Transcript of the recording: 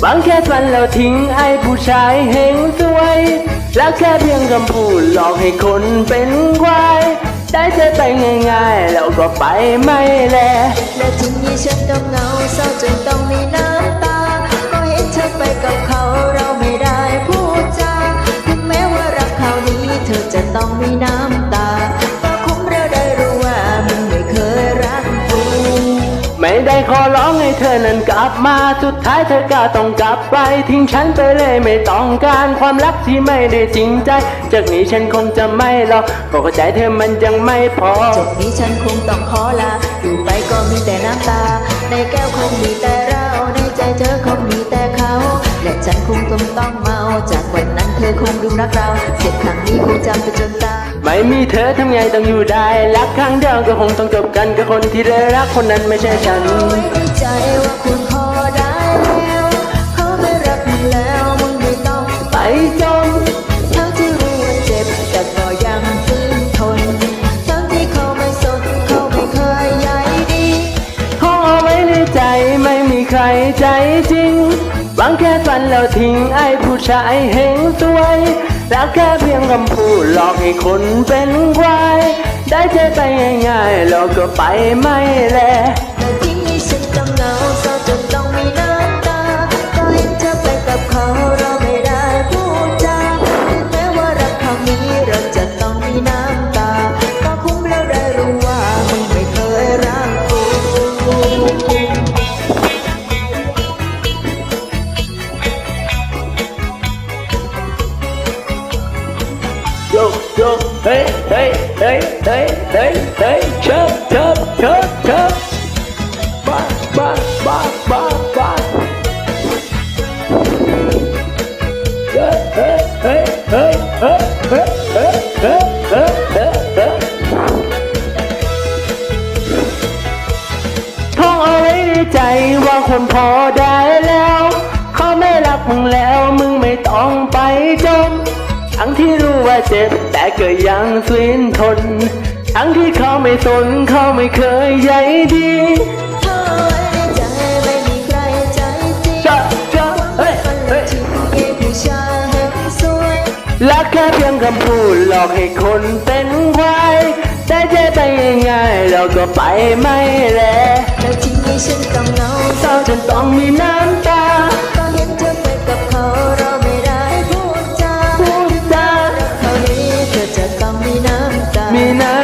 หวังแค่ฝันแล้วทิ้งไอ้ผู้ชายเฮงสวย แล้วแค่เพียงคำพูดหลอกให้คนเป็นควาย ได้เธอไปง่ายๆ แล้วก็ไปไม่แล และทีนี้ฉันต้องเหงาเศร้าจนต้องมีน้ำตา ก็เห็นเธอไปกับเขา ไม่ได้ขอร้องให้เธอนั้นกลับมา สุดท้ายเธอก็ต้องกลับไป ทิ้งฉันไปเลยไม่ต้องการความรักที่ไม่ได้จริงใจ จากนี้ฉันคงจะไม่รอเพราะเข้าใจเธอมันยังไม่พอ จากนี้ฉันคงต้องขอลาอยู่ไป คงลืมรักเราเจ็บครั้งนี้คงจำไปจนตายไม่มีเธอทำไงต้องอยู่ได้รักครั้งเดียวก็คงต้องจบกันกับคนที่เธอรักคนนั้นไม่ใช่ฉันเอาไว้ใจว่าคุณพอได้แล้วเขาไม่รักมึงแล้วมึงไม่ต้องไปจมทั้งที่รู้ว่าเจ็บแต่ก็ยังฝืนทนทั้งที่เขาไม่สนเขาไม่เคยใยดีห้องเอาไว้ในใจไม่มีใครใจจริง หวังแค่ฝันแล้วทิ้งไอ้ผู้ชายเฮงสวยรักแค่เพียงคำพูดหลอกให้คนเป็นควาย ได้ใจไปง่ายๆแล้วก็ไปไม่แล เฮ้ยเฮ้ยเฮ้ยเฮ้ยเฮ้ยเฮ้ยเชิบเชิบเชิบเชิบบ้าบ้าบ้าบ้าบ้าเฮ้ยเฮ้ยเฮ้ยเฮ้ยเฮ้ยเฮ้ยเฮ้ยเฮ้ยเฮ้ยเฮ้ยเฮ้ยท่องเอาไว้ในใจว่าคนพอได้แล้ว เขาไม่รักมึงแล้วมึงไม่ต้องไปจม เจ็บ แต่ก็ยังฝืนทน ทั้งที่เขาไม่สนเขาไม่เคยใยดีเธอไว้ในใจไม่มีใครใจจริงจะจะเฮ้ยฝันเฮ้และยทิ้งเกผู้ชายแห่งสวยรักแค่เพียงคำพูดหลอกให้คนเป็นควายได้ใจไปง่ายๆแล้วก็ไปไม่แลแล้วทิ้งให้ฉันต้องเหงาเศร้าจนต้องมีน้ำตา terminal.